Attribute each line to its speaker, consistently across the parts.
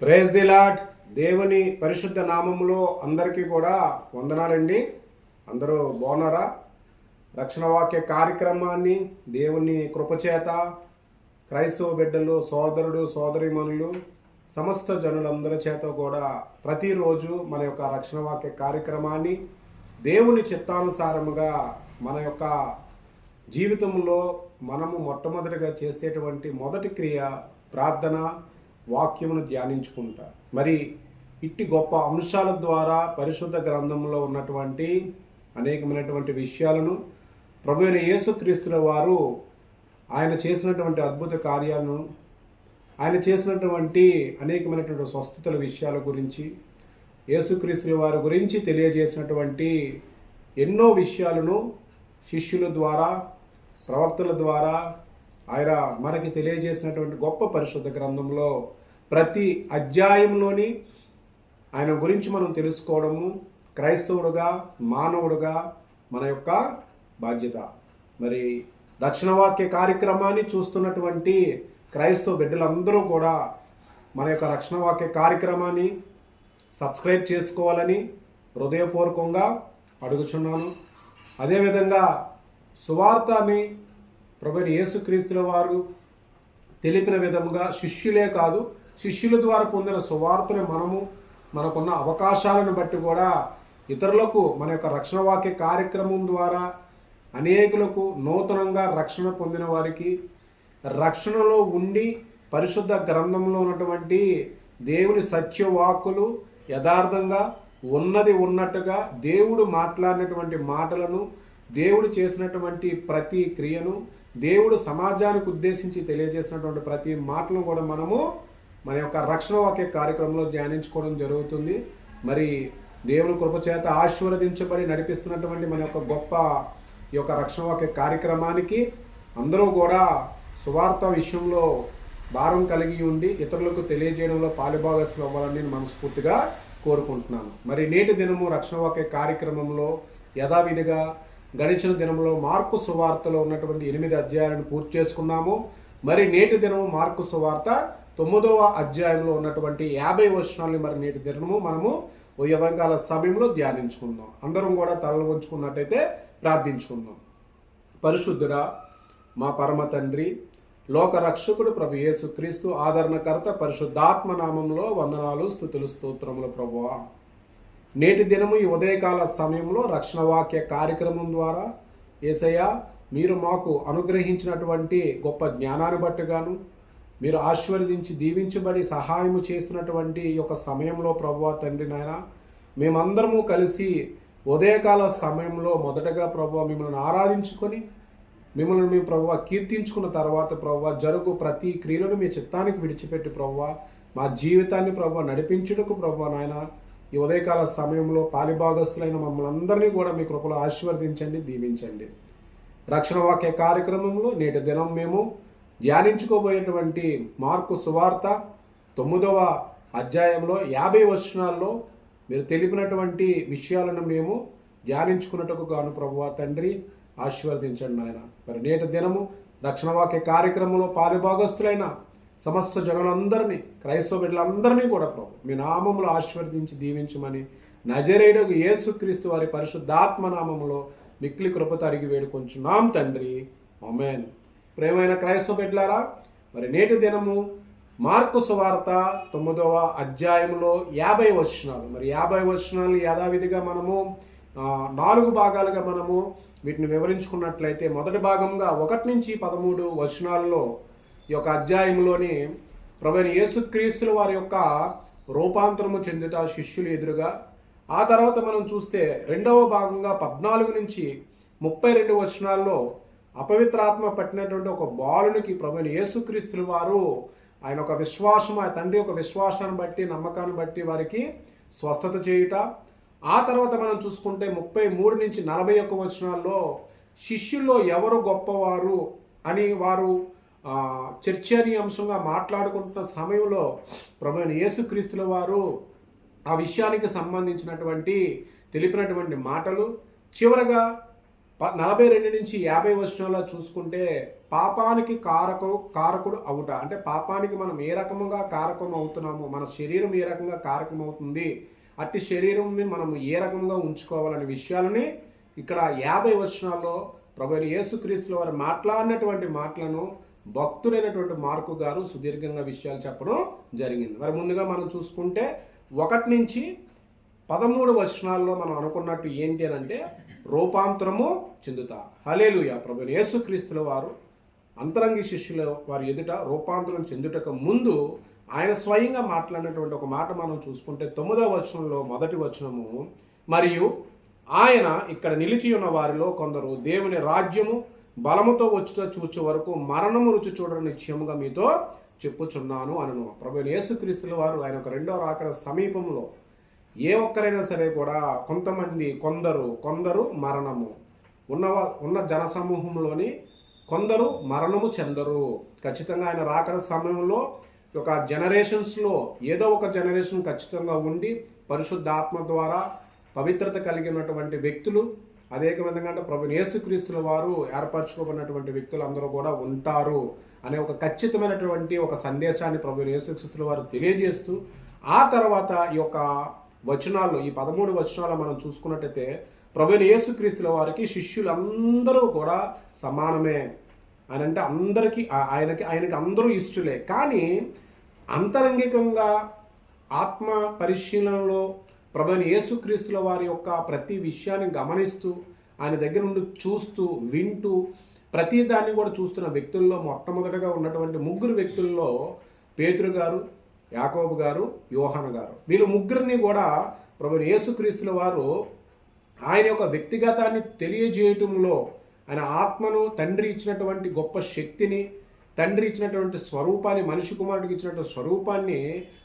Speaker 1: Praise the lot దేవుని పరిశుద్ధ నామములో అందరికీ కూడా వందనాలండి. అందరూ బాగున్నారా? రక్షణ వాక్య కార్యక్రమాన్ని దేవుని కృపచేత క్రైస్తవ బిడ్డలు సోదరుడు సోదరిమణులు సమస్త జనులందరి చేత కూడా ప్రతిరోజు మన యొక్క రక్షణ వాక్య కార్యక్రమాన్ని దేవుని చిత్తానుసారముగా మన యొక్క జీవితంలో మనము మొట్టమొదటిగా చేసేటువంటి మొదటి క్రియ ప్రార్థన వాక్యమును ధ్యానించుకుంటా. మరి ఇట్టి గొప్ప అంశాల ద్వారా పరిశుద్ధ గ్రంథంలో ఉన్నటువంటి అనేకమైనటువంటి విషయాలను ప్రభు అయిన యేసుక్రీస్తుల వారు ఆయన చేసినటువంటి అద్భుత కార్యాలను ఆయన చేసినటువంటి అనేకమైనటువంటి స్వస్థతల విషయాల గురించి యేసుక్రీస్తుల వారి గురించి తెలియజేసినటువంటి ఎన్నో విషయాలను శిష్యుల ద్వారా ప్రవక్తల ద్వారా ఆయన మనకి తెలియజేసినటువంటి గొప్ప పరిశుద్ధ గ్రంథంలో ప్రతి అధ్యాయంలోని ఆయన గురించి మనం తెలుసుకోవడము క్రైస్తవుడుగా మానవుడుగా మన యొక్క బాధ్యత. మరి రక్షణ వాక్య కార్యక్రమాన్ని చూస్తున్నటువంటి క్రైస్తవ బిడ్డలందరూ కూడా మన యొక్క రక్షణ వాక్య కార్యక్రమాన్ని సబ్స్క్రైబ్ చేసుకోవాలని హృదయపూర్వకంగా అడుగుచున్నాను. అదేవిధంగా సువార్తని ప్రభు యేసుక్రీస్తుల వారు తెలిపిన విధముగా శిష్యులే కాదు శిష్యుల ద్వారా పొందిన సువార్తని మనము మనకున్న అవకాశాలను బట్టి కూడా ఇతరులకు మన యొక్క రక్షణ వాక్య కార్యక్రమం ద్వారా అనేకులకు నూతనంగా రక్షణ పొందిన వారికి రక్షణలో ఉండి పరిశుద్ధ గ్రంథంలో ఉన్నటువంటి దేవుని సత్యవాక్కులు యథార్థంగా ఉన్నది ఉన్నట్టుగా దేవుడు మాట్లాడినటువంటి మాటలను దేవుడు చేసినటువంటి ప్రతి క్రియను దేవుడు సమాజానికి ఉద్దేశించి తెలియజేసినటువంటి ప్రతి మాటలను కూడా మనము మన యొక్క రక్షణ వాక్య కార్యక్రమంలో ధ్యానించుకోవడం జరుగుతుంది. మరి దేవుని కృపచేత ఆశీర్వదించబడి నడిపిస్తున్నటువంటి మన యొక్క గొప్ప ఈ యొక్క రక్షణ వాక్య కార్యక్రమానికి అందరూ కూడా సువార్త విషయంలో భారం కలిగి ఉండి ఇతరులకు తెలియజేయడంలో పాలుభాగస్తులు అవ్వాలని నేను మనస్ఫూర్తిగా కోరుకుంటున్నాను. మరి నేటి దినము రక్షణ వాక్య కార్యక్రమంలో యథావిధిగా గడిచిన దినంలో మార్కు సువార్తలో ఉన్నటువంటి ఎనిమిది అధ్యాయాలను పూర్తి చేసుకున్నాము. మరి నేటి దినము మార్కు సువార్త తొమ్మిదవ అధ్యాయంలో ఉన్నటువంటి యాభై వచనాలని మరి నేటి దినము మనము ఓ యథంకాల సమయంలో ధ్యానించుకుందాం. అందరం కూడా తలలు ఉంచుకున్నట్టయితే ప్రార్థించుకుందాం. పరిశుద్ధుడా మా పరమ తండ్రి లోక రక్షకుడు ప్రభు యేసుక్రీస్తు ఆదరణకర్త పరిశుద్ధాత్మ నామంలో వందనాలు స్థుతులు స్తోత్రములు ప్రభువా. నేటి దినము ఈ ఉదయకాల సమయంలో రక్షణ వాక్య కార్యక్రమం ద్వారా ఏసయ్య మీరు మాకు అనుగ్రహించినటువంటి గొప్ప జ్ఞానాన్ని బట్టుగాను మీరు ఆశీర్వదించి దీవించబడి సహాయము చేస్తున్నటువంటి ఈ యొక్క సమయంలో ప్రభు తండ్రి నాయన మేమందరము కలిసి ఉదయకాల సమయంలో మొదటగా ప్రభు మిమ్మల్ని ఆరాధించుకొని మిమ్మల్ని మేము ప్రభు కీర్తించుకున్న తర్వాత ప్రభు జరుగు ప్రతి క్రియలను మీ చిత్తానికి విడిచిపెట్టి ప్రభు మా జీవితాన్ని ప్రభు నడిపించుటకు ప్రభు నాయన ఈ ఉదయకాల సమయంలో పాలిభాగస్తులైన మమ్మల్ని అందరినీ కూడా మీ కృపలో ఆశీర్వదించండి దీవించండి. రక్షణ వాక్య కార్యక్రమంలో నేటి దినం మేము ధ్యానించుకోబోయేటువంటి మార్కు సువార్త తొమ్మిదవ అధ్యాయంలో యాభై వచనాల్లో మీరు తెలిపినటువంటి విషయాలను మేము ధ్యానించుకున్నట్టుకు గాను ప్రభువా తండ్రి ఆశీర్వదించండి ఆయన మరి నేటి దినము రక్షణ వాక్య కార్యక్రమంలో పాలుభాగస్తులైన సమస్త జనులందరినీ క్రైస్తవ బిడ్డలందరినీ కూడా ప్రభు మీ నామములో ఆశీర్వదించి దీవించమని నజరేయుడు యేసుక్రీస్తు వారి పరిశుద్ధాత్మ నామములో మిక్లి కృప తరిగి వేడుకొంచున్నాం తండ్రి. ఒమెన్ ప్రేమైన క్రైస్తవ పెట్టారా మరి నేటి దినము మార్కు సువార్త తొమ్మిదవ అధ్యాయంలో యాభై వచనాలు. మరి యాభై వచనాలు యథావిధిగా మనము నాలుగు భాగాలుగా మనము వీటిని వివరించుకున్నట్లయితే మొదటి భాగంగా ఒకటి నుంచి పదమూడు వచనాల్లో ఈ యొక్క అధ్యాయంలోని ప్రవీణ యేసుక్రీస్తుల వారి యొక్క రూపాంతరము చెందుట శిష్యులు ఎదురుగా ఆ తర్వాత మనం చూస్తే రెండవ భాగంగా పద్నాలుగు నుంచి ముప్పై రెండు వచనాల్లో అపవిత్రాత్మ పట్టినటువంటి ఒక బాలునికి ప్రభుని యేసుక్రీస్తులు వారు ఆయన ఒక విశ్వాసం ఆ తండ్రి ఒక విశ్వాసాన్ని బట్టి నమ్మకాన్ని బట్టి వారికి స్వస్థత చేయుట. ఆ తర్వాత మనం చూసుకుంటే ముప్పై మూడు నుంచి నలభై ఒక్క వచనాల్లో శిష్యుల్లో ఎవరు గొప్పవారు అని వారు చర్చనీయాంశంగా మాట్లాడుకుంటున్న సమయంలో ప్రభు యేసుక్రీస్తుల వారు ఆ విషయానికి సంబంధించినటువంటి తెలిపినటువంటి మాటలు. చివరగా నలభై రెండు నుంచి యాభై వచనంలో చూసుకుంటే పాపానికి కారకు కారకుడు అవుట. అంటే పాపానికి మనం ఏ రకముగా కారకం అవుతున్నాము మన శరీరం ఏ రకంగా కారకం అవుతుంది అట్టి శరీరంని మనం ఏ రకంగా ఉంచుకోవాలనే విషయాలని ఇక్కడ యాభై వచనాల్లో ప్రభు యేసుక్రీస్తుల వారు మాట్లాడినటువంటి మాటలను భక్తుడైనటువంటి మార్కు గారు సుదీర్ఘంగా విషయాలు చెప్పడం జరిగింది. మరి ముందుగా మనం చూసుకుంటే ఒకటి నుంచి పదమూడు వచనాల్లో మనం అనుకున్నట్టు ఏంటి అని అంటే రూపాంతరము చెందుతా. హలేలుయ ప్రభు యేసుక్రీస్తుల వారు అంతరంగి శిష్యుల వారి ఎదుట రూపాంతరం చెందుటకు ముందు ఆయన స్వయంగా మాట్లాడినటువంటి ఒక మాట మనం చూసుకుంటే తొమ్మిదవ వచనంలో మొదటి వచనము మరియు ఆయన ఇక్కడ నిలిచి ఉన్న వారిలో కొందరు దేవుని రాజ్యము బలముతో వచ్చుట చూచే వరకు మరణము రుచి చూడడం నిశ్చయముగా మీతో చెప్పుచున్నాను అనను. ప్రభు యేసుక్రీస్తుల వారు ఆయన ఒక రెండో రాకడ సమీపంలో ఏ ఒక్కరైనా సరే కూడా కొంతమంది కొందరు కొందరు మరణము. ఉన్న ఉన్న జనసమూహంలోని కొందరు మరణము చెందరు. ఖచ్చితంగా ఆయన రాకడ సమయంలో ఒక జనరేషన్స్లో ఏదో ఒక జనరేషన్ ఖచ్చితంగా ఉండి పరిశుద్ధాత్మ ద్వారా పవిత్రత కలిగినటువంటి వ్యక్తులు అదే విధంగా అంటే ప్రభు యేసుక్రీస్తుల వారు ఏర్పరచుకోబడినటువంటి వ్యక్తులు అందరూ కూడా ఉంటారు అనే ఒక ఖచ్చితమైనటువంటి ఒక సందేశాన్ని ప్రభు యేసుక్రీస్తుల వారు తెలియజేస్తూ ఆ తర్వాత ఈ యొక్క వచనాల్లో ఈ పదమూడు వచనాలు మనం చూసుకున్నట్టయితే ప్రభుని యేసుక్రీస్తుల వారికి శిష్యులందరూ కూడా సమానమే అని అంటే అందరికీ ఆయనకి ఆయనకి అందరూ ఇష్టలే. కానీ అంతరంగికంగా ఆత్మ పరిశీలనలో ప్రభుని యేసుక్రీస్తుల వారి యొక్క ప్రతి విషయాన్ని గమనిస్తూ ఆయన దగ్గర నుండి చూస్తూ వింటూ ప్రతి దాన్ని కూడా చూస్తున్న వ్యక్తుల్లో మొట్టమొదటిగా ఉన్నటువంటి ముగ్గురు వ్యక్తుల్లో పేతురు గారు యాకోబు గారు యోహాన్ గారు. వీళ్ళు ముగ్గురిని కూడా ప్రభు యేసుక్రీస్తుల వారు ఆయన యొక్క వ్యక్తిగతాన్ని తెలియజేయటంలో ఆయన ఆత్మను తండ్రి ఇచ్చినటువంటి గొప్ప శక్తిని తండ్రి ఇచ్చినటువంటి స్వరూపాన్ని మనిషి కుమారుడికి ఇచ్చినటువంటి స్వరూపాన్ని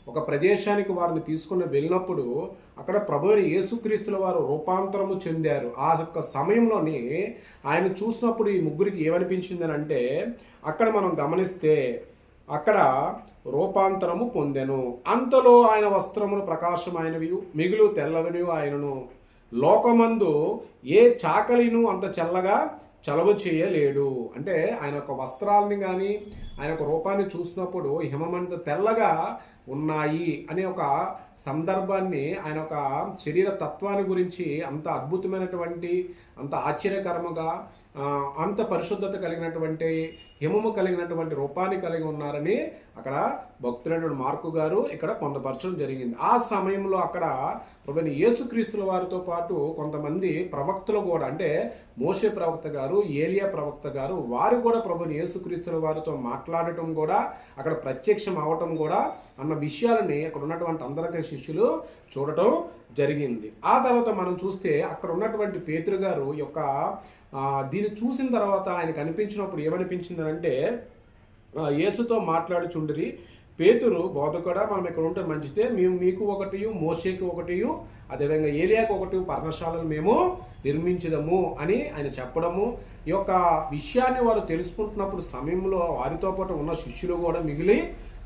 Speaker 1: ఒక ప్రదేశానికి వారిని తీసుకుని వెళ్ళినప్పుడు అక్కడ ప్రభుని యేసుక్రీస్తుల వారు రూపాంతరము చెందారు. ఆ యొక్క సమయంలోని ఆయన చూసినప్పుడు ఈ ముగ్గురికి ఏమనిపించిందని అంటే అక్కడ మనం గమనిస్తే అక్కడ రూపాంతరము పొందెను. అంతలో ఆయన వస్త్రమును ప్రకాశమైనవి మిగులు తెల్లవని ఆయనను. లోకమందు ఏ చాకలిను అంత చల్లగా చలవ చేయలేడు. అంటే ఆయన యొక్క వస్త్రాలని కానీ ఆయన యొక్క రూపాన్ని చూసినప్పుడు హిమమంత తెల్లగా ఉన్నాయి అనే ఒక సందర్భాన్ని ఆయన ఒక శరీర తత్వాన్ని గురించి అంత అద్భుతమైనటువంటి అంత ఆశ్చర్యకరముగా అంత పరిశుద్ధత కలిగినటువంటి హిమము కలిగినటువంటి రూపాన్ని కలిగి ఉన్నారని అక్కడ భక్తులైనటువంటి మార్కు గారు ఇక్కడ పొందపరచడం జరిగింది. ఆ సమయంలో అక్కడ ప్రభుని యేసుక్రీస్తుల వారితో పాటు కొంతమంది ప్రవక్తలు కూడా అంటే మోషే ప్రవక్త గారు ఏలియా ప్రవక్త గారు వారు కూడా ప్రభుని యేసుక్రీస్తుల వారితో మాట్లాడటం కూడా అక్కడ ప్రత్యక్షం అవటం కూడా అన్న విషయాలని అక్కడ ఉన్నటువంటి అందరికీ శిష్యులు చూడటం జరిగింది. ఆ తర్వాత మనం చూస్తే అక్కడ ఉన్నటువంటి పేతురు గారు యొక్క దీన్ని చూసిన తర్వాత ఆయనకు అనిపించినప్పుడు ఏమనిపించింది అంటే యేసుతో మాట్లాడుచుండిరి. పేతురు బోధకుడ మనం ఇక్కడ ఉంటే మంచిదే మేము మీకు ఒకటి మోషేకి ఒకటి అదేవిధంగా ఏలియాకి ఒకటి పర్ణశాలను మేము నిర్మించదము అని ఆయన చెప్పడము. ఈ యొక్క విషయాన్ని వారు తెలుసుకుంటున్నప్పుడు సమయంలో వారితో పాటు ఉన్న శిష్యులు కూడా మిగిలి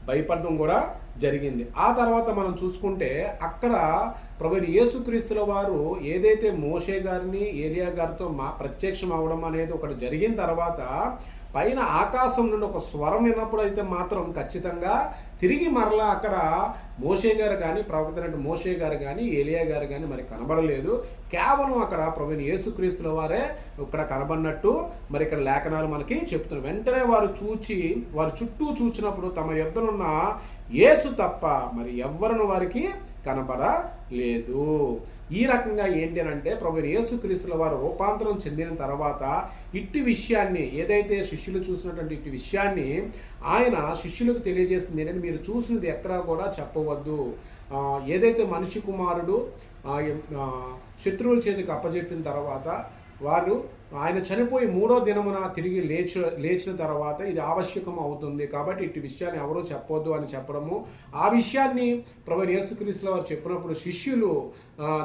Speaker 1: భయపడడం కూడా జరిగింది. ఆ తర్వాత మనం చూసుకుంటే అక్కడ ప్రభు యేసుక్రీస్తుల వారు ఏదైతే మోషే గారిని ఏలియా గారితో మా ప్రత్యక్షం అవడం అనేది ఒకటి జరిగిన తర్వాత పైన ఆకాశం నుండి ఒక స్వరం విన్నప్పుడు అయితే మాత్రం ఖచ్చితంగా తిరిగి మరలా అక్కడ మోషే గారు కానీ ప్రవక్త మోషే గారు కానీ ఏలియా గారు కానీ మరి కనబడలేదు. కేవలం అక్కడ ప్రవీణ్ యేసుక్రీస్తుల వారే ఇక్కడ కనబడినట్టు మరి ఇక్కడ లేఖనాలు మనకి చెప్తున్నారు. వెంటనే వారు చూచి వారు చుట్టూ చూచినప్పుడు తమ యొద్దనున్న యేసు తప్ప మరి ఎవ్వరను వారికి కనబడలేదు. ఈ రకంగా ఏంటి అని అంటే ప్రభు యేసుక్రీస్తుల వారు రూపాంతరం చెందిన తర్వాత ఇట్టి విషయాన్ని ఏదైతే శిష్యులు చూసినటువంటి ఇట్టి విషయాన్ని ఆయన శిష్యులకు తెలియజేసింది ఏంటంటే మీరు చూసినది ఎక్కడా కూడా చెప్పవద్దు. ఏదైతే మనిషి కుమారుడు శత్రువుల చేతికి అప్పజెప్పిన తర్వాత వారు ఆయన చనిపోయి మూడో దినమున తిరిగి లేచి లేచిన తర్వాత ఇది ఆవశ్యకం అవుతుంది. కాబట్టి ఇట్టి విషయాన్ని ఎవరూ చెప్పొద్దు అని చెప్పడము. ఆ విషయాన్ని ప్రభు యేసుక్రీస్తుల వారు చెప్పినప్పుడు శిష్యులు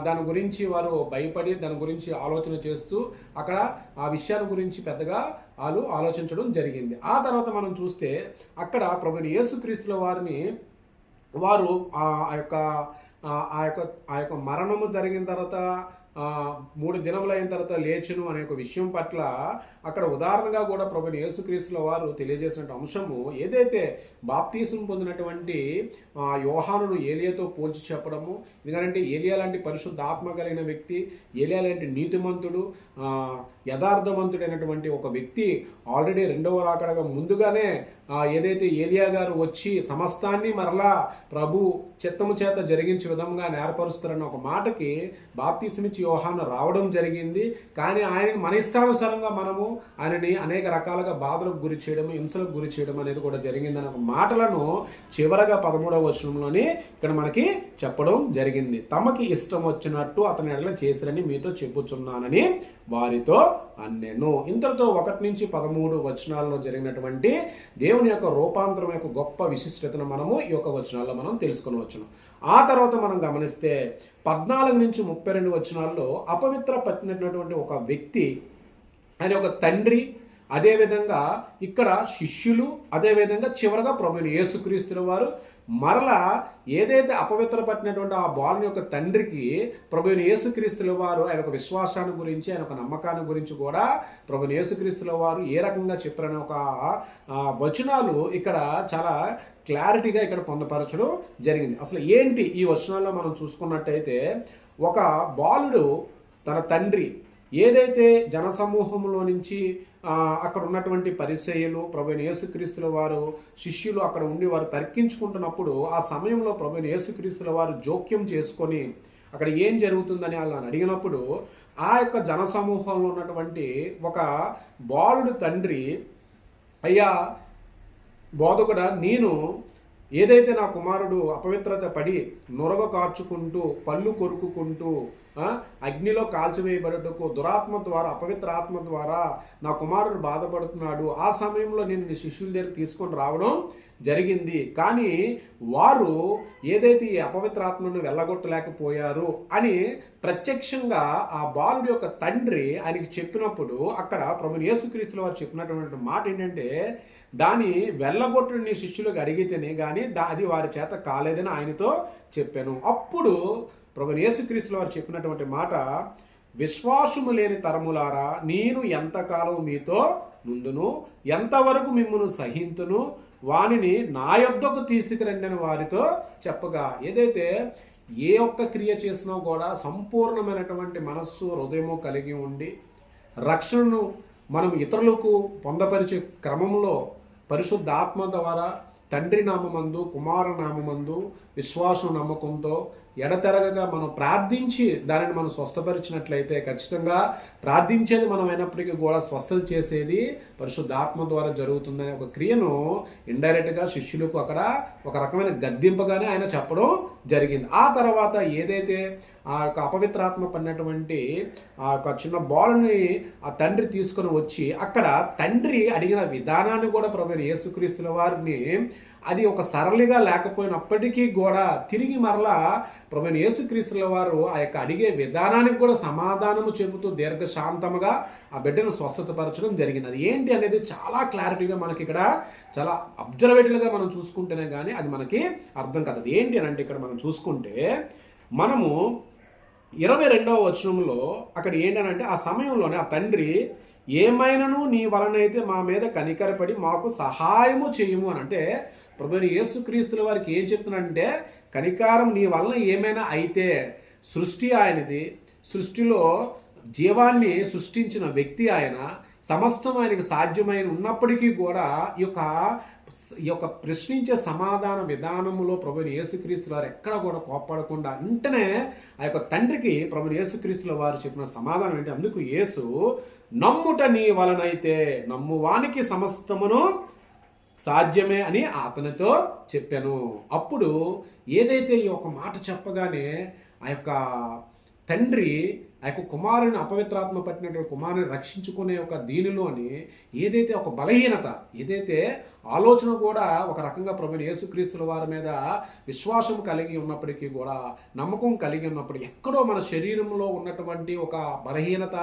Speaker 1: దాని గురించి వారు భయపడి దాని గురించి ఆలోచన చేస్తూ అక్కడ ఆ విషయాన్ని గురించి పెద్దగా వాళ్ళు ఆలోచించడం జరిగింది. ఆ తర్వాత మనం చూస్తే అక్కడ ప్రభు యేసుక్రీస్తుల వారిని వారు ఆ ఆ యొక్క ఆ యొక్క ఆ యొక్క మరణము జరిగిన తర్వాత మూడు దినములైన తర్వాత లేచును అనే ఒక విషయం పట్ల అక్కడ ఉదాహరణగా కూడా ప్రభుని యేసుక్రీస్తుల వారు తెలియజేసిన అంశము ఏదైతే బాప్తీసం పొందినటువంటి ఆ, యోహానును ఏలియాతో పోల్చి చెప్పడము ఎందుకంటే ఏలియా లాంటి పరిశుద్ధ ఆత్మ కలిగిన వ్యక్తి ఏలియా లాంటి నీతిమంతుడు యథార్థవంతుడైనటువంటి ఒక వ్యక్తి ఆల్రెడీ రెండవ రాకడగా ముందుగానే ఏదైతే ఏలియా గారు వచ్చి సమస్తాన్ని మరలా ప్రభు చిత్తము చేత జరిగించే విధంగా నేర్పరుస్తారన్న ఒక మాటకి బాప్తీసమిచ్చి యోహాను రావడం జరిగింది. కానీ ఆయన మన ఇష్టానుసారంగా మనము ఆయనని అనేక రకాలుగా బాధలకు గురి చేయడం హింసలకు గురి చేయడం అనేది కూడా జరిగింది ఒక మాటలను చివరగా పదమూడవ వచనంలోని ఇక్కడ మనకి చెప్పడం జరిగింది. తమకి ఇష్టం వచ్చినట్టు అతని ఎడల చేసిరని మీతో చెప్పుచున్నానని వారితో అన్నెను. ఇంతటితో ఒకటి నుంచి పదమూడు వచనాల్లో జరిగినటువంటి దేవుని యొక్క రూపాంతరం యొక్క గొప్ప విశిష్టతను మనము ఈ యొక్క వచనాల్లో మనం తెలుసుకొని వచ్చును ఆ తర్వాత మనం గమనిస్తే పద్నాలుగు నుంచి ముప్పై రెండు వచనాల్లో అపవిత్ర పట్టినటువంటి ఒక వ్యక్తి ఆయన ఒక తండ్రి అదేవిధంగా ఇక్కడ శిష్యులు అదేవిధంగా చివరగా ప్రభుని యేసుక్రీస్తుల వారు మరలా ఏదైతే అపవిత్ర పట్టినటువంటి ఆ బాలుని యొక్క తండ్రికి ప్రభుని యేసుక్రీస్తుల వారు ఆయన ఒక విశ్వాసాన్ని గురించి ఆయన ఒక నమ్మకాన్ని గురించి కూడా ప్రభుని యేసుక్రీస్తుల వారు ఏ రకంగా చెప్పారనే ఒక వచనాలు ఇక్కడ చాలా క్లారిటీగా ఇక్కడ పొందపరచడం జరిగింది. అసలు ఏంటి ఈ వచనాల్లో మనం చూసుకున్నట్టయితే ఒక బాలుడు తన తండ్రి ఏదైతే జనసమూహంలో నుంచి అక్కడ ఉన్నటువంటి పరిచయులు ప్రభు యేసుక్రీస్తుల వారు శిష్యులు అక్కడ ఉండి వారు తర్కించుకుంటున్నప్పుడు ఆ సమయంలో ప్రభు యేసుక్రీస్తుల వారు జోక్యం చేసుకొని అక్కడ ఏం జరుగుతుందని వాళ్ళని అడిగినప్పుడు ఆ యొక్క జనసమూహంలో ఉన్నటువంటి ఒక బాలుడు తండ్రి అయ్యా బోధకుడా నేను ఏదైతే నా కుమారుడు అపవిత్రత పడి నొరగ కార్చుకుంటూ పళ్ళు కొరుకుకుంటూ అగ్నిలో కాల్చివేయబడటకు దురాత్మ ద్వారా అపవిత్ర ఆత్మ ద్వారా నా కుమారుడు బాధపడుతున్నాడు. ఆ సమయంలో నేను నీ శిష్యుల దగ్గర తీసుకొని రావడం జరిగింది. కానీ వారు ఏదైతే ఈ అపవిత్ర ఆత్మను వెళ్ళగొట్టలేకపోయారు అని ప్రత్యక్షంగా ఆ బాలుడి యొక్క తండ్రి ఆయనకి చెప్పినప్పుడు అక్కడ ప్రభు యేసుక్రీస్తుల వారు చెప్పినటువంటి మాట ఏంటంటే దాని వెళ్ళగొట్టు నీ శిష్యులకు అడిగితేనే కానీ దా అది వారి చేత కాలేదని ఆయనతో చెప్పాను. అప్పుడు ప్రభు యేసుక్రీస్తుల వారు చెప్పినటువంటి మాట విశ్వాసము లేని తరములారా నేను ఎంతకాలం మీతో నుండును ఎంతవరకు మిమ్మను సహింతును వానిని నా యొద్దకు తీసుకురండి అని వారితో చెప్పగా. ఏదైతే ఏ ఒక్క క్రియ చేసినా కూడా సంపూర్ణమైనటువంటి మనస్సు హృదయము కలిగి ఉండి రక్షణను మనం ఇతరులకు పొందపరిచే క్రమంలో పరిశుద్ధ ఆత్మ ద్వారా తండ్రి నామమందు కుమార నామమందు విశ్వాసం నమ్మకంతో ఎడతెరగగా మనం ప్రార్థించి దానిని మనం స్వస్థపరిచినట్లయితే ఖచ్చితంగా ప్రార్థించేది మనం అయినప్పటికీ కూడా స్వస్థత చేసేది పరిశుద్ధాత్మ ద్వారా జరుగుతుందనే ఒక క్రియను ఇండైరెక్ట్గా శిష్యులకు అక్కడ ఒక రకమైన గద్దింపగానే ఆయన చెప్పడం జరిగింది. ఆ తర్వాత ఏదైతే ఆ యొక్క అపవిత్రాత్మ పడినటువంటి ఆ యొక్క చిన్న బాల్ని ఆ తండ్రి తీసుకొని వచ్చి అక్కడ తండ్రి అడిగిన విధానాన్ని కూడా ప్రభు యేసుక్రీస్తుల వారిని అది ఒక సరళిగా లేకపోయినప్పటికీ కూడా తిరిగి మరలా ప్రభుత్వ యేసుక్రీస్తుల వారు ఆ యొక్క అడిగే విధానానికి కూడా సమాధానము చెబుతూ దీర్ఘశాంతముగా ఆ బిడ్డను స్వస్థతపరచడం జరిగింది అది ఏంటి అనేది చాలా క్లారిటీగా మనకి ఇక్కడ చాలా అబ్జర్వేటివ్గా మనం చూసుకుంటేనే కానీ అది మనకి అర్థం కాదు. ఏంటి అని అంటే ఇక్కడ మనం చూసుకుంటే మనము ఇరవై రెండవ వచనంలో అక్కడ ఏంటనంటే ఆ సమయంలోనే ఆ తండ్రి ఏమైనను నీ వలనైతే మా మీద కనికరపడి మాకు సహాయము చేయము అని అంటే ప్రభుని యేసుక్రీస్తుల వారికి ఏం చెప్తున్నాడంటే కనికారం నీ వలన ఏమైనా అయితే సృష్టి ఆయనది సృష్టిలో జీవాన్ని సృష్టించిన వ్యక్తి ఆయన సమస్తం ఆయనకి సాధ్యమైన ఉన్నప్పటికీ కూడా ఈ యొక్క ఈ యొక్క ప్రశ్నించే సమాధాన విధానములో ప్రభుని యేసుక్రీస్తుల వారు ఎక్కడ కూడా కోప్పడకుండా వెంటనే ఆ యొక్క తండ్రికి ప్రభుని యేసుక్రీస్తుల వారు చెప్పిన సమాధానం ఏంటి? అందుకు యేసు నమ్ముట నీ వలనైతే నమ్మువానికి సమస్తమును సాధ్యమే అని అతనితో చెప్పాను. అప్పుడు ఏదైతే ఈ ఒక మాట చెప్పగానే ఆ యొక్క తండ్రి ఆ యొక్క కుమారుని అపవిత్రాత్మ పట్టినటువంటి కుమారుని రక్షించుకునే ఒక దీనిలోని ఏదైతే ఒక బలహీనత ఏదైతే ఆలోచన కూడా ఒక రకంగా ప్రభు యేసుక్రీస్తుల వారి మీద విశ్వాసం కలిగి ఉన్నప్పటికీ కూడా నమ్మకం కలిగి ఉన్నప్పుడు ఎక్కడో మన శరీరంలో ఉన్నటువంటి ఒక బలహీనత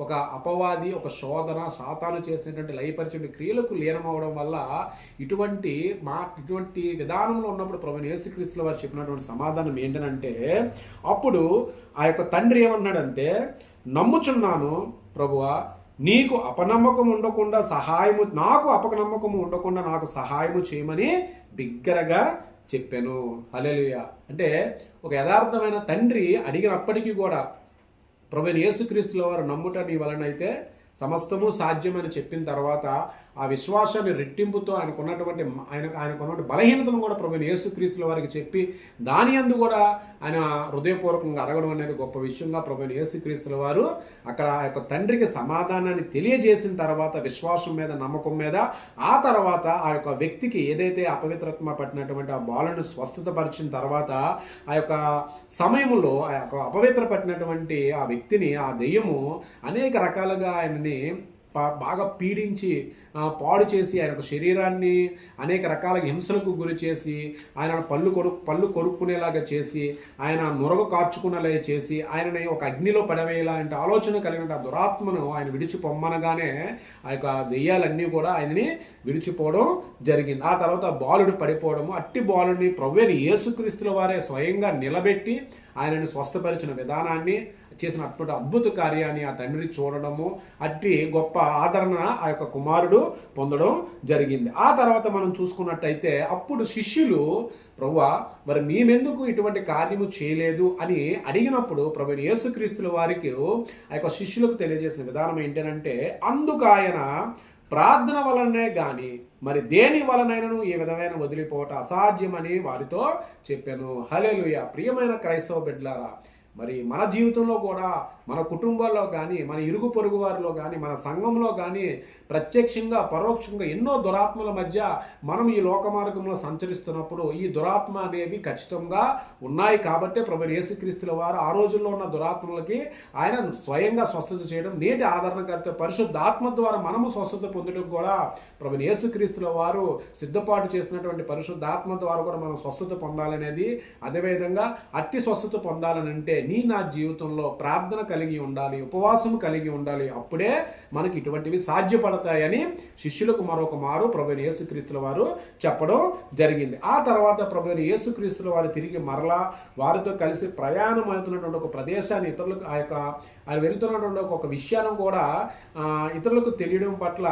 Speaker 1: ఒక అపవాది ఒక శోధన సాతాను చేసినటువంటి లయపరిచిన క్రియలకు లీనమవడం వల్ల ఇటువంటి మా ఇటువంటి విధానంలో ఉన్నప్పుడు ప్రభు యేసుక్రీస్తుల వారు చెప్పినటువంటి సమాధానం ఏంటనంటే అప్పుడు ఆ యొక్క తండ్రి ఏమన్నాడంటే నమ్ముచున్నాను ప్రభువా నీకు అపనమ్మకం ఉండకుండా సహాయము నాకు అపనమ్మకం ఉండకుండా నాకు సహాయము చేయమని బిగ్గరగా చెప్పాను. హలెలుయ అంటే ఒక యథార్థమైన తండ్రి అడిగినప్పటికీ కూడా ప్రభు యేసుక్రీస్తుల వారు నమ్ముట నీ వలన అయితే సమస్తము సాధ్యమని చెప్పిన తర్వాత ఆ విశ్వాసాన్ని రెట్టింపుతో ఆయనకున్నటువంటి ఆయన ఆయనకున్నటువంటి బలహీనతను కూడా ప్రభు యేసుక్రీస్తుల వారికి చెప్పి దాని అందు కూడా ఆయన హృదయపూర్వకంగా అడగడం అనేది గొప్ప విషయంగా ప్రభు యేసుక్రీస్తుల వారు అక్కడ ఆ యొక్క తండ్రికి సమాధానాన్ని తెలియజేసిన తర్వాత విశ్వాసం మీద నమ్మకం మీద ఆ తర్వాత ఆ యొక్క వ్యక్తికి ఏదైతే అపవిత్రత్మ పట్టినటువంటి ఆ బాలను స్వస్థత పరిచిన తర్వాత ఆ యొక్క సమయంలో ఆ యొక్క అపవిత్ర పట్టినటువంటి ఆ వ్యక్తిని ఆ దెయ్యము అనేక రకాలుగా ఆయనని బాగా పీడించి పాడు చేసి ఆయన యొక్క శరీరాన్ని అనేక రకాల హింసలకు గురి చేసి ఆయన పళ్ళు కొరు పళ్ళు కొరుక్కునేలాగా చేసి ఆయన నొరగ కార్చుకునేలా చేసి ఆయనని ఒక అగ్నిలో పడవేయాలా అంటే ఆలోచన కలిగిన ఆ దురాత్మను ఆయన విడిచి పొమ్మనగానే ఆ యొక్క దెయ్యాలన్నీ కూడా ఆయనని విడిచిపోవడం జరిగింది. ఆ తర్వాత బాలుడు పడిపోవడము అట్టి బాలుడిని ప్రభువేని యేసుక్రీస్తుల వారే స్వయంగా నిలబెట్టి ఆయనను స్వస్థపరిచిన విధానాన్ని చేసిన అటువంటి అద్భుత కార్యాన్ని ఆ తండ్రి చూడడము అట్టి గొప్ప ఆదరణ ఆ యొక్క కుమారుడు పొందడం జరిగింది. ఆ తర్వాత మనం చూసుకున్నట్టయితే అప్పుడు శిష్యులు ప్రభు మరి మేమెందుకు ఇటువంటి కార్యము చేయలేదు? అని అడిగినప్పుడు ప్రభు యేసుక్రీస్తుల వారికి ఆ యొక్క శిష్యులకు తెలియజేసిన విధానం ఏంటంటే అందుకు ఆయన ప్రార్థన వలనే గాని మరి దేని వలనైనను ఈ విధమైన వదిలిపోవటం అసాధ్యమని వారితో చెప్పాను. హలేలుయ ప్రియమైన క్రైస్తవ బిడ్లారా మరి మన జీవితంలో కూడా మన కుటుంబాల్లో కానీ మన ఇరుగు పొరుగు వారిలో కానీ మన సంఘంలో కానీ ప్రత్యక్షంగా పరోక్షంగా ఎన్నో దురాత్మల మధ్య మనం ఈ లోక మార్గంలో సంచరిస్తున్నప్పుడు ఈ దురాత్మ అనేవి ఖచ్చితంగా ఉన్నాయి కాబట్టి ప్రభు యేసుక్రీస్తుల వారు ఆ రోజుల్లో ఉన్న దురాత్మలకి ఆయన స్వయంగా స్వస్థత చేయడం నేటి ఆదరణకర్త పరిశుద్ధాత్మ ద్వారా మనము స్వస్థత పొందడం కూడా ప్రభు యేసుక్రీస్తుల వారు సిద్ధపాటు చేసినటువంటి పరిశుద్ధాత్మ ద్వారా కూడా మనం స్వస్థత పొందాలనేది అదేవిధంగా అట్టి స్వస్థత పొందాలనంటే నీ నా జీవితంలో ప్రార్థన కలిగి ఉండాలి ఉపవాసం కలిగి ఉండాలి అప్పుడే మనకి ఇటువంటివి సాధ్యపడతాయని శిష్యులకు మరొక మారు ప్రభుని యేసుక్రీస్తుల వారు చెప్పడం జరిగింది. ఆ తర్వాత ప్రభుని యేసుక్రీస్తుల వారు తిరిగి మరలా వారితో కలిసి ప్రయాణం అవుతున్నటువంటి ఒక ప్రదేశాన్ని ఇతరులకు ఆ యొక్క ఆయన వెళ్తున్నటువంటి ఒక విషయాన్ని కూడా ఇతరులకు తెలియడం పట్ల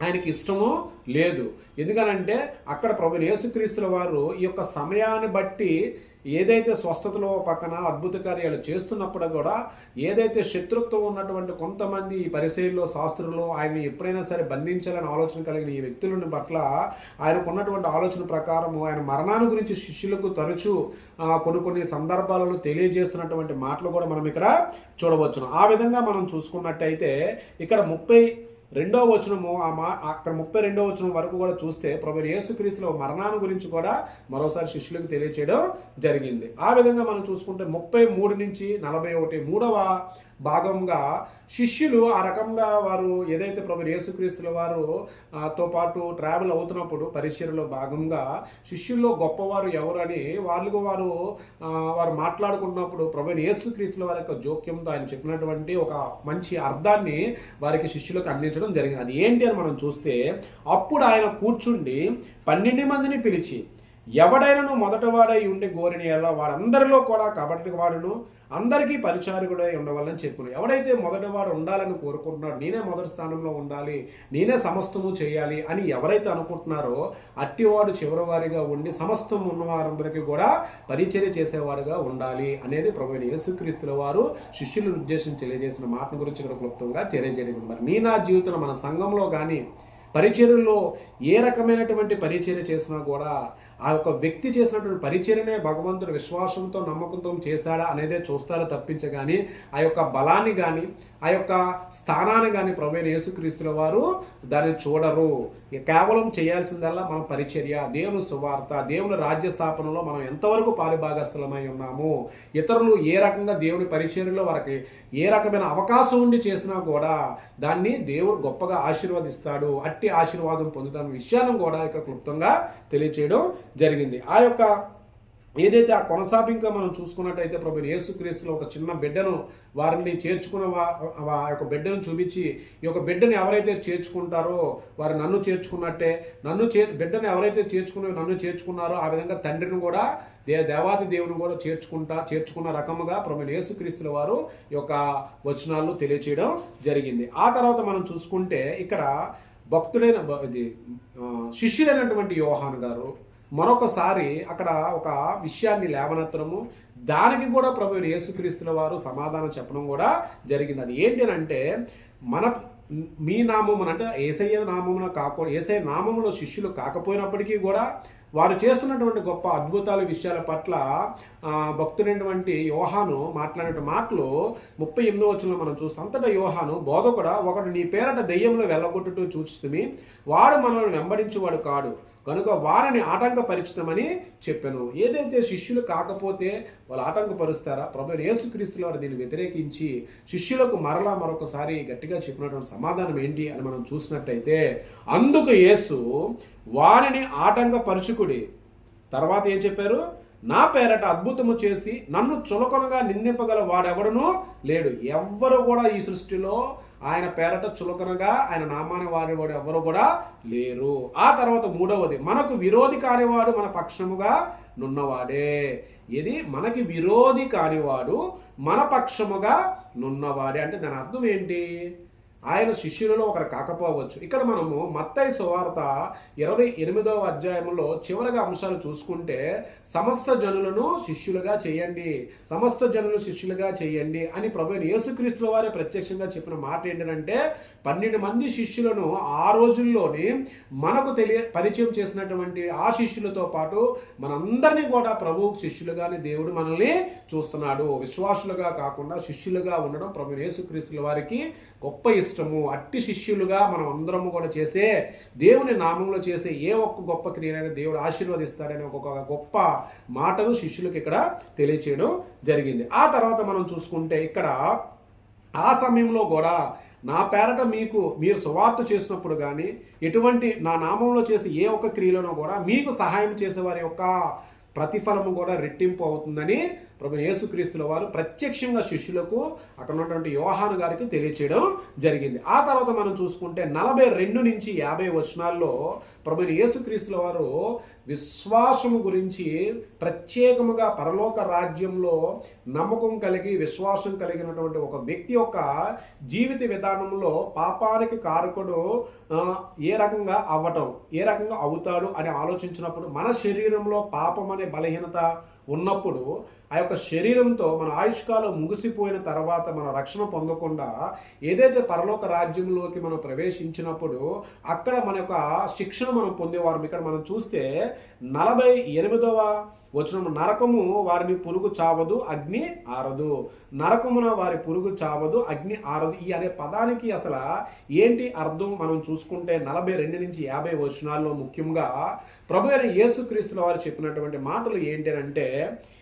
Speaker 1: ఆయనకి ఇష్టము లేదు. ఎందుకనంటే అక్కడ ప్రభు యేసుక్రీస్తుల వారు ఈ యొక్క సమయాన్ని బట్టి ఏదైతే స్వస్థతలో పక్కన అద్భుత కార్యాలు చేస్తున్నప్పుడు కూడా ఏదైతే శత్రుత్వం ఉన్నటువంటి కొంతమంది ఈ పరిశీలిలో శాస్త్రులు ఆయన ఎప్పుడైనా సరే బంధించాలని ఆలోచన కలిగిన ఈ వ్యక్తులను పట్ల ఆయనకున్నటువంటి ఆలోచన ప్రకారము ఆయన మరణాన్ని గురించి శిష్యులకు తరచూ కొన్ని కొన్ని సందర్భాలలో తెలియజేస్తున్నటువంటి మాటలు కూడా మనం ఇక్కడ చూడవచ్చును. ఆ విధంగా మనం చూసుకున్నట్టయితే ఇక్కడ ముప్పై రెండో వచనము ఆ మా అక్కడ ముప్పై రెండో వచనం వరకు కూడా చూస్తే ప్రభు యేసుక్రీస్తుల మరణాన్ని గురించి కూడా మరోసారి శిష్యులకు తెలియచేయడం జరిగింది. ఆ విధంగా మనం చూసుకుంటే ముప్పై మూడు నుంచి నలభై ఒకటి మూడవ భాగంగా శిష్యులు ఆ రకంగా వారు ఏదైతే ప్రభు యేసుక్రీస్తుల వారు తో పాటు ట్రావెల్ అవుతున్నప్పుడు పరిశీలనలో భాగంగా శిష్యుల్లో గొప్పవారు ఎవరని వాళ్ళకు వారు వారు మాట్లాడుకున్నప్పుడు ప్రభు యేసుక్రీస్తుల వారి యొక్క జోక్యంతో ఆయన చెప్పినటువంటి ఒక మంచి అర్థాన్ని వారికి శిష్యులకు అందించడం జరిగింది. అది ఏంటి అని మనం చూస్తే అప్పుడు ఆయన కూర్చుండి పన్నెండు మందిని పిలిచి ఎవడైనను మొదటవాడై ఉండి గోరిని ఎలా వారందరిలో కూడా కాబట్టి వాడును అందరికీ పరిచారకుడై ఉండవాలని చెప్పును. ఎవడైతే మొదటివాడు ఉండాలని కోరుకుంటున్నాడు నేనే మొదటి స్థానంలో ఉండాలి నేనే సమస్తము చేయాలి అని ఎవరైతే అనుకుంటున్నారో అట్టివాడు చివరివారిగా ఉండి సమస్తం ఉన్న వారందరికీ కూడా పరిచర్య చేసేవాడుగా ఉండాలి అనేది ప్రభు యేసుక్రీస్తుల వారు శిష్యులను ఉద్దేశించి తెలియజేసిన మాట గురించి ఇక్కడ క్లుప్తంగా తెలియజేయడం మరి నీ నా జీవితంలో మన సంఘంలో కానీ పరిచర్యల్లో ఏ రకమైనటువంటి పరిచర్య చేసినా కూడా ఆ యొక్క వ్యక్తి చేసినటువంటి పరిచర్యనే భగవంతుడు విశ్వాసంతో నమ్మకంతో చేశాడా అనేదే చూస్తారో తప్పించగాని ఆ యొక్క బలాన్ని కానీ ఆ యొక్క స్థానాన్ని కానీ ప్రవీణ యేసుక్రీస్తుల వారు దాన్ని చూడరు. కేవలం చేయాల్సిందల్లా మన పరిచర్య దేవుని సువార్త దేవుని రాజ్య స్థాపనలో మనం ఎంతవరకు పాలిభాగస్థలమై ఉన్నాము? ఇతరులు ఏ రకంగా దేవుని పరిచర్యలో వారికి ఏ రకమైన అవకాశం ఉండి చేసినా కూడా దాన్ని దేవుడు గొప్పగా ఆశీర్వదిస్తాడు. అట్టి ఆశీర్వాదం పొందుతాం విషయాన్ని కూడా ఇక్కడ క్లుప్తంగా తెలియచేయడం జరిగింది. ఆ యొక్క ఏదైతే ఆ కొనసాగింపుగా మనం చూసుకున్నట్టయితే ప్రభు యేసుక్రీస్తులో ఒక చిన్న బిడ్డను వారిని చేర్చుకున్న వా- ఆ యొక్క బిడ్డను చూపించి ఈ యొక్క బిడ్డను ఎవరైతే చేర్చుకుంటారో వారు నన్ను చేర్చుకున్నట్టే నన్ను చే బిడ్డను ఎవరైతే చేర్చుకున్న నన్ను చేర్చుకున్నారో ఆ విధంగా తండ్రిని కూడా దే దేవాది దేవుని కూడా చేర్చుకుంటా చేర్చుకున్న రకముగా ప్రభు యేసుక్రీస్తుల వారు ఈ యొక్క వచనాలు తెలియచేయడం జరిగింది. ఆ తర్వాత మనం చూసుకుంటే ఇక్కడ భక్తుడైన ఇది శిష్యుడైనటువంటి యోహాన్ గారు మరొకసారి అక్కడ ఒక విషయాన్ని లేవనెత్తడము. దానికి కూడా ప్రభు యేసుక్రీస్తుల వారు సమాధానం చెప్పడం కూడా జరిగింది. అది ఏంటి అని అంటే మన మీ నామమున అంటే ఏసయ్య నామమున కాకుండా ఏసై నామములో శిష్యులు కాకపోయినప్పటికీ కూడా వారు చేస్తున్నటువంటి గొప్ప అద్భుతాల విషయాల పట్ల భక్తులైనటువంటి భక్తుడైనటువంటి యోహాను మాట్లాడే మాటలు ముప్పై ఎనిమిదో వచ్చిన మనం చూస్తాం. అంతటా యోహాను బోధకుడ ఒకడు నీ పేరట దెయ్యంలో వెళ్ళగొట్టుటూ చూస్తుంది వాడు మనల్ని వెంబడించేవాడు కాడు. కనుక వారిని ఆటంకపరిచినమని చెప్పాను. ఏదైతే శిష్యులు కాకపోతే వాళ్ళు ఆటంకపరుస్తారా? ప్రభు యేసుక్రీస్తుల వారు దీన్ని వ్యతిరేకించి శిష్యులకు మరలా మరొకసారి గట్టిగా చెప్పినటువంటి సమాధానం ఏంటి అని మనం చూసినట్టయితే అందుకు యేసు వారిని ఆటంకపరుచుకుడి. తర్వాత ఏం చెప్పారు? నా పేరట అద్భుతము చేసి నన్ను చులకనగా నిందింపగల వాడెవడనూ లేడు. ఎవ్వరు కూడా ఈ సృష్టిలో ఆయన పేరట చులకనగా ఆయన నామాన్ని వాడేవాడు ఎవరు కూడా లేరు. ఆ తర్వాత మూడవది మనకు విరోధి కానివాడు మన పక్షముగా నున్నవాడే. ఇది మనకి విరోధి కానివాడు మన పక్షముగా నున్నవాడే. అంటే దాని అర్థం ఏంటి? ఆయన శిష్యులలో ఒకరు కాకపోవచ్చు. ఇక్కడ మనము మత్తయి సువార్త ఇరవై ఎనిమిదవ అధ్యాయంలో చివరిగా అంశాలు చూసుకుంటే సమస్త జనులను శిష్యులుగా చేయండి. సమస్త జనులు శిష్యులుగా చేయండి అని ప్రభు యేసుక్రీస్తుల వారే ప్రత్యక్షంగా చెప్పిన మాట ఏంటంటే పన్నెండు మంది శిష్యులను ఆ రోజుల్లోని మనకు తెలియ పరిచయం చేసినటువంటి ఆ శిష్యులతో పాటు మనందరినీ కూడా ప్రభు శిష్యులుగానే దేవుడు మనల్ని చూస్తున్నాడు. విశ్వాసులుగా కాకుండా శిష్యులుగా ఉండడం ప్రభు యేసుక్రీస్తుల వారికి గొప్ప ఇష్టము. అట్టి శిష్యులుగా మనం అందరము కూడా చేసే దేవుని నామంలో చేసే ఏ ఒక్క గొప్ప క్రియనైనా దేవుడు ఆశీర్వదిస్తాడని ఒక గొప్ప మాటను శిష్యులకు ఇక్కడ తెలియచేయడం జరిగింది. ఆ తర్వాత మనం చూసుకుంటే ఇక్కడ ఆ సమయంలో కూడా నా పేరట మీకు మీరు సువార్త చేసినప్పుడు కానీ ఎటువంటి నా నామంలో చేసే ఏ ఒక్క క్రియలోనో కూడా మీకు సహాయం చేసే వారి యొక్క ప్రతిఫలము కూడా రెట్టింపు అవుతుందని ప్రభు యేసుక్రీస్తుల వారు ప్రత్యక్షంగా శిష్యులకు అక్కడ ఉన్నటువంటి యోహాను గారికి తెలియచేయడం జరిగింది. ఆ తర్వాత మనం చూసుకుంటే నలభై రెండు నుంచి యాభై వచనాల్లో ప్రభు యేసుక్రీస్తుల వారు విశ్వాసము గురించి ప్రత్యేకముగా పరలోక రాజ్యంలో నమ్మకం కలిగి విశ్వాసం కలిగినటువంటి ఒక వ్యక్తి యొక్క జీవిత విధానంలో పాపానికి కారకుడు ఏ రకంగా అవ్వటం ఏ రకంగా అవుతాడు అని ఆలోచించినప్పుడు మన శరీరంలో పాపం అనే బలహీనత ఉన్నప్పుడు ఆ యొక్క శరీరంతో మన ఆయుష్కాలం ముగిసిపోయిన తర్వాత మన రక్షణ పొందకుండా ఏదైతే పరలోక రాజ్యంలోకి మనం ప్రవేశించినప్పుడు అక్కడ మన యొక్క శిక్షణ మనం పొందేవారం. ఇక్కడ మనం చూస్తే నలభై ఎనిమిదవ వచ్చిన నరకము వారిని పురుగు చావదు అగ్ని ఆరదు. నరకమున వారి పురుగు చావదు అగ్ని ఆరదు. ఈ అనే పదానికి అసలు ఏంటి అర్థం మనం చూసుకుంటే నలభై రెండు నుంచి యాభై వచనాల్లో ముఖ్యంగా ప్రభు అయిన యేసుక్రీస్తుల వారు చెప్పినటువంటి మాటలు ఏంటి అంటే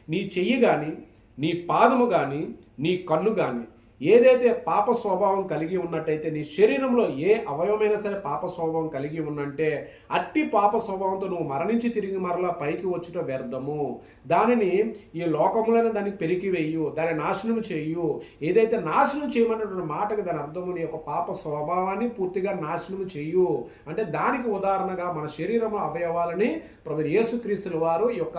Speaker 1: నీ చెయ్యి కానీ నీ పాదము కానీ నీ కన్ను కానీ ఏదైతే పాప స్వభావం కలిగి ఉన్నట్టయితే నీ శరీరంలో ఏ అవయవమైనా సరే పాప స్వభావం కలిగి ఉన్నంటే అట్టి పాప స్వభావంతో నువ్వు మరణించి తిరిగి మరలా పైకి వచ్చుట వ్యర్థము. దానిని ఈ లోకంలోనే దానికి పెరిగి వేయు దాన్ని నాశనం చేయు. ఏదైతే నాశనం చేయమన్నటువంటి మాటకు దాని అర్థము నీ యొక్క పాప స్వభావాన్ని పూర్తిగా నాశనం చేయు. అంటే దానికి ఉదాహరణగా మన శరీరం అవయవాలని ప్రభు యేసుక్రీస్తుల వారు ఈ యొక్క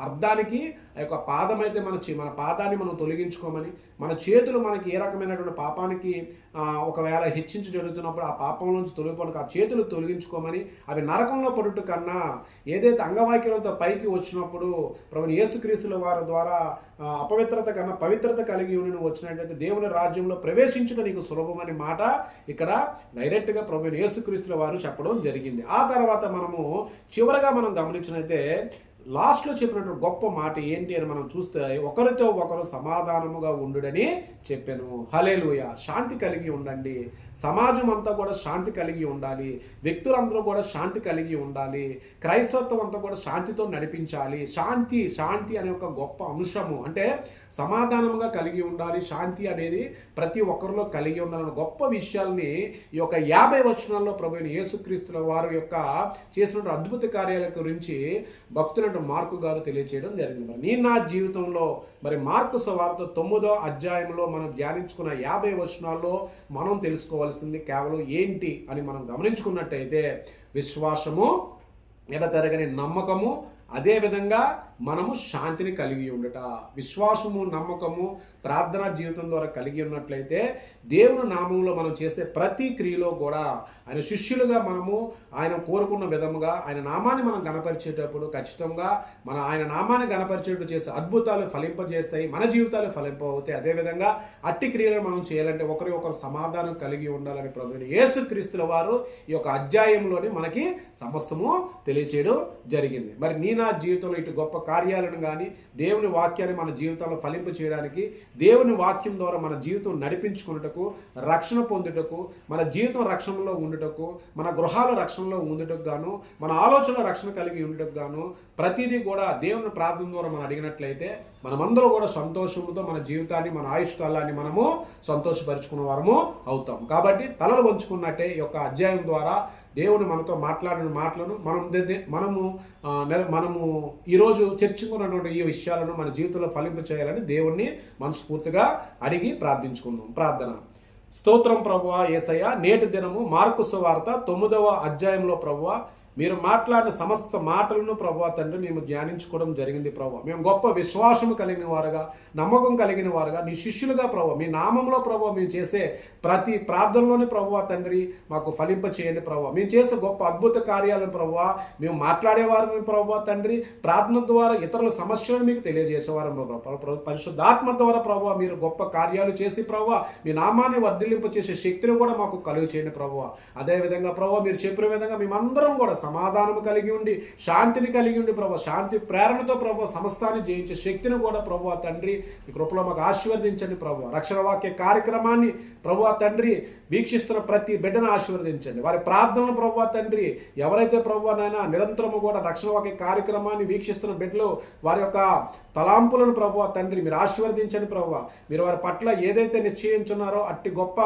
Speaker 1: అర్థానికి ఆ యొక్క పాదం అయితే మన మన పాదాన్ని మనం తొలగించుకోమని మన చేతులు మనకి ఏ రకమైనటువంటి పాపానికి ఒకవేళ హెచ్చించి జరుగుతున్నప్పుడు ఆ పాపం నుంచి తొలగిపోవడానికి ఆ చేతులు తొలగించుకోమని అవి నరకంలో పడుట కన్నా ఏదైతే అంగవాక్యాలతో పైకి వచ్చినప్పుడు ప్రభు యేసుక్రీస్తుల వారి ద్వారా అపవిత్రత కన్నా పవిత్రత కలిగి ఉండి వచ్చినట్లయితే దేవుని రాజ్యంలో ప్రవేశించడం నీకు సులభమని మాట ఇక్కడ డైరెక్ట్గా ప్రభు యేసుక్రీస్తుల వారు చెప్పడం జరిగింది. ఆ తర్వాత మనము చివరగా మనం గమనించినైతే లాస్ట్లో చెప్పినటువంటి గొప్ప మాట ఏంటి అని మనం చూస్తే ఒకరితో ఒకరు సమాధానముగా ఉండుడని చెప్పాను. హలేలుయ శాంతి కలిగి ఉండండి. సమాజం అంతా కూడా శాంతి కలిగి ఉండాలి. వ్యక్తులందరూ కూడా శాంతి కలిగి ఉండాలి. క్రైస్తవత్వం అంతా కూడా శాంతితో నడిపించాలి. శాంతి శాంతి అనే ఒక గొప్ప అంశము. అంటే సమాధానముగా కలిగి ఉండాలి. శాంతి అనేది ప్రతి ఒక్కరిలో కలిగి ఉండాలన్న గొప్ప విషయాల్ని ఈ యొక్క యాభై వచనాల్లో ప్రభు యేసుక్రీస్తుల వారి యొక్క చేసిన అద్భుత కార్యాల గురించి భక్తుల అయినటువంటి మార్కు గారు తెలియచేయడం జరిగింది. నేను నీ నా జీవితంలో మరి మార్కు సవార్త తొమ్మిదో అధ్యాయంలో మనం ధ్యానించుకున్న యాభై వచనాల్లో మనం తెలుసుకోవాల్సింది కేవలం ఏంటి అని మనం గమనించుకున్నట్టయితే విశ్వాసము ఎడతెరగని నమ్మకము అదేవిధంగా మనము శాంతిని కలిగి ఉండట విశ్వాసము నమ్మకము ప్రార్థనా జీవితం ద్వారా కలిగి ఉన్నట్లయితే దేవుని నామంలో మనం చేసే ప్రతి క్రియలో కూడా ఆయన శిష్యులుగా మనము ఆయన కోరుకున్న విధముగా ఆయన నామాన్ని మనం గనపరిచేటప్పుడు ఖచ్చితంగా మన ఆయన నామాన్ని గనపరిచేటప్పుడు చేసే అద్భుతాలు ఫలింపజేస్తాయి మన జీవితాలు ఫలింపవుతాయి. అదేవిధంగా అట్టి క్రియలు మనం చేయాలంటే ఒకరి ఒకరు సమాధానం కలిగి ఉండాలని ప్రభు యేసుక్రీస్తుల వారు ఈ యొక్క అధ్యాయంలోని మనకి సమస్తము తెలియచేయడం జరిగింది. మరి నీ నా జీవితంలో ఇటు గొప్ప కార్యాలను కానీ దేవుని వాక్యాన్ని మన జీవితంలో ఫలింప చేయడానికి దేవుని వాక్యం ద్వారా మన జీవితం నడిపించుకున్నటకు రక్షణ పొందుటకు మన జీవితం రక్షణలో ఉండుటకు మన గృహాల రక్షణలో ఉండుటకు గాను మన ఆలోచన రక్షణ కలిగి ఉండుటకు గాను ప్రతిదీ కూడా దేవుని ప్రార్థన ద్వారా మనం అడిగినట్లయితే మనమందరూ కూడా సంతోషంతో మన జీవితాన్ని మన ఆయుష్కాలాన్ని మనము సంతోషపరుచుకున్న వారము అవుతాం. కాబట్టి తలలు వంచుకున్నట్టే ఈ యొక్క అధ్యాయం ద్వారా దేవుడు మనతో మాట్లాడిన మాటలను మనం దే- మనము మనము ఈరోజు చర్చించుకున్నటువంటి ఈ విషయాలను మన జీవితంలో ఫలింప చేయాలని దేవుణ్ణి మనస్ఫూర్తిగా అడిగి ప్రార్థించుకుందాం. ప్రార్థన. స్తోత్రం ప్రభువ ఏసయ్య నేటి దినము మార్కు సువార్త తొమ్మిదవ అధ్యాయంలో ప్రభువ మీరు మాట్లాడిన సమస్త మాటలను ప్రభా తండ్రి మేము ధ్యానించుకోవడం జరిగింది ప్రభు. మేము గొప్ప విశ్వాసము కలిగిన వారుగా నమ్మకం కలిగిన వారుగా నీ శిష్యులుగా ప్రభావ మీ నామంలో ప్రభు మేము చేసే ప్రతి ప్రార్థనలోని ప్రభు తండ్రి మాకు ఫలింప చేయండి ప్రభావ మేము చేసే గొప్ప అద్భుత కార్యాలను ప్రభు మేము మాట్లాడేవారు ప్రభు తండ్రి. ప్రార్థన ద్వారా ఇతరుల సమస్యలను మీకు తెలియజేసేవారు పరిశుద్ధాత్మ ద్వారా ప్రభు మీరు గొప్ప కార్యాలు చేసి ప్రభావ మీ నామాన్ని వర్ధిలింప చేసే శక్తిని కూడా మాకు కలుగు చేయండి ప్రభు అదేవిధంగా ప్రభు మీరు చెప్పిన విధంగా మేమందరం కూడా సమాధానం కలిగి ఉండి శాంతిని కలిగి ఉండి ప్రభు శాంతి ప్రేరణతో ప్రభు సమస్తాన్ని జయించే శక్తిని కూడా ప్రభు తండ్రి ఈ కృపలో మాకు ఆశీర్వదించండి ప్రభు. రక్షణ వాక్య కార్యక్రమాన్ని ప్రభు తండ్రి వీక్షిస్తున్న ప్రతి బిడ్డను ఆశీర్వదించండి. వారి ప్రార్థనలు ప్రభు తండ్రి ఎవరైతే ప్రభు నైనా నిరంతరము కూడా రక్షణ వాక్య కార్యక్రమాన్ని వీక్షిస్తున్న బిడ్డలు వారి యొక్క తలాంపులను ప్రభు తండ్రి మీరు ఆశీర్వదించండి ప్రభు మీరు వారి పట్ల ఏదైతే నిశ్చయించున్నారో అట్టి గొప్ప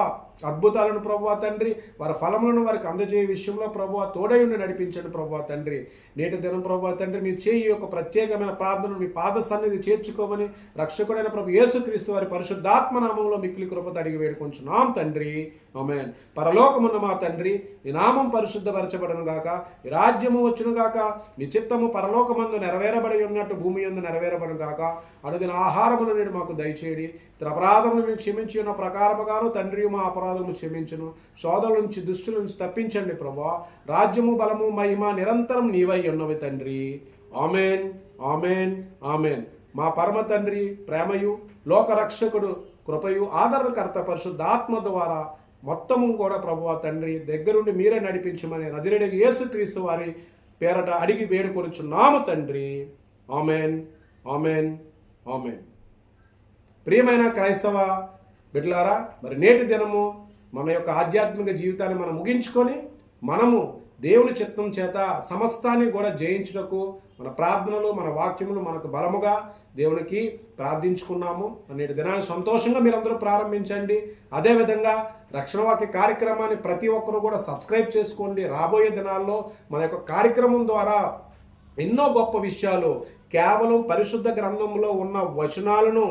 Speaker 1: అద్భుతాలను ప్రభు తండ్రి వారి ఫలములను వారికి అందజేయ విషయంలో ప్రభు తోడై ఉండి నడిపించండి ప్రభు తండ్రి. నేటి దినం ప్రభు తండ్రి మీరు చేయి ఒక ప్రత్యేకమైన ప్రార్థనను మీ పాద సన్నిధి చేర్చుకోమని రక్షకుడైన ప్రభు యేసుక్రీస్తు వారి పరిశుద్ధాత్మ నామంలో మిక్కిలి కృపత అడిగి వేడుకొంచున్నాం తండ్రి. ఓమెన్ పరలోకమున్న మా తండ్రి ఈ నామం పరిశుద్ధపరచబడను గాక ఈ రాజ్యము వచ్చును గాక మీ చిత్తము పరలోకమందు నెరవేరబడి ఉన్నట్టు భూమి యందు నెరవేరబడి గాక. అడుగిన ఆహారమును నేను మాకు దయచేయడి ఇతర అపరాధములు మేము క్షమించి ఉన్న ప్రకారముగాను తండ్రి మా అపరాధములు క్షమించును. శోధల నుంచి దుష్టుల నుంచి తప్పించండి ప్రభా రాజ్యము బలము మహిమ నిరంతరం నీవై ఉన్నవి తండ్రి. Amen amen amen. మా పరమ తండ్రి ప్రేమయు లోకరక్షకుడు కృపయు ఆదరణకర్త పరిశుద్ధాత్మ ద్వారా మొత్తము కూడా ప్రభువ తండ్రి దగ్గరుండి మీరే నడిపించమని నజరేడు యేసుక్రీస్తు వారి పేరట అడిగి వేడుకొనుచున్నాము తండ్రి. ఆమెన్. ఆమెన్. ఆమెన్. ప్రియమైన క్రైస్తవ బిడ్లారా మరి నేటి దినము మన యొక్క ఆధ్యాత్మిక జీవితాన్ని మనం ముగించుకొని మనము దేవుని చిత్తం చేత సమస్తాన్ని కూడా జయించుటకు మన ప్రార్థనలు మన వాక్యములు మనకు బలముగా దేవునికి ప్రార్థించుకున్నాము. నేటి దినాన్ని సంతోషంగా మీరందరూ ప్రారంభించండి. అదేవిధంగా రక్షణ వాక్య కార్యక్రమాన్ని ప్రతి ఒక్కరూ కూడా సబ్స్క్రైబ్ చేసుకోండి. రాబోయే దినాల్లో మన యొక్క కార్యక్రమం ద్వారా ఎన్నో గొప్ప విషయాలు కేవలం పరిశుద్ధ గ్రంథంలో ఉన్న వచనాలను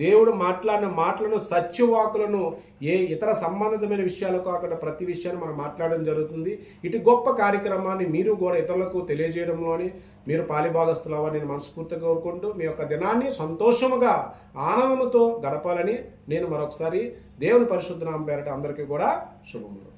Speaker 1: దేవుడు మాట్లాడిన మాటలను సత్యవాకులను ఏ ఇతర సంబంధితమైన విషయాలు కాకుండా ప్రతి విషయాన్ని మనం మాట్లాడడం జరుగుతుంది. ఇటు గొప్ప కార్యక్రమాన్ని మీరు కూడా ఇతరులకు తెలియజేయడంలోని మీరు పాలిభాగస్తులు అవ్వాలని నేను మనస్ఫూర్తిగా కోరుకుంటూ మీ యొక్క దినాన్ని సంతోషముగా ఆనందంతో గడపాలని నేను మరొకసారి దేవుని పరిశుద్ధనామం పేరట అందరికీ కూడా శుభములు.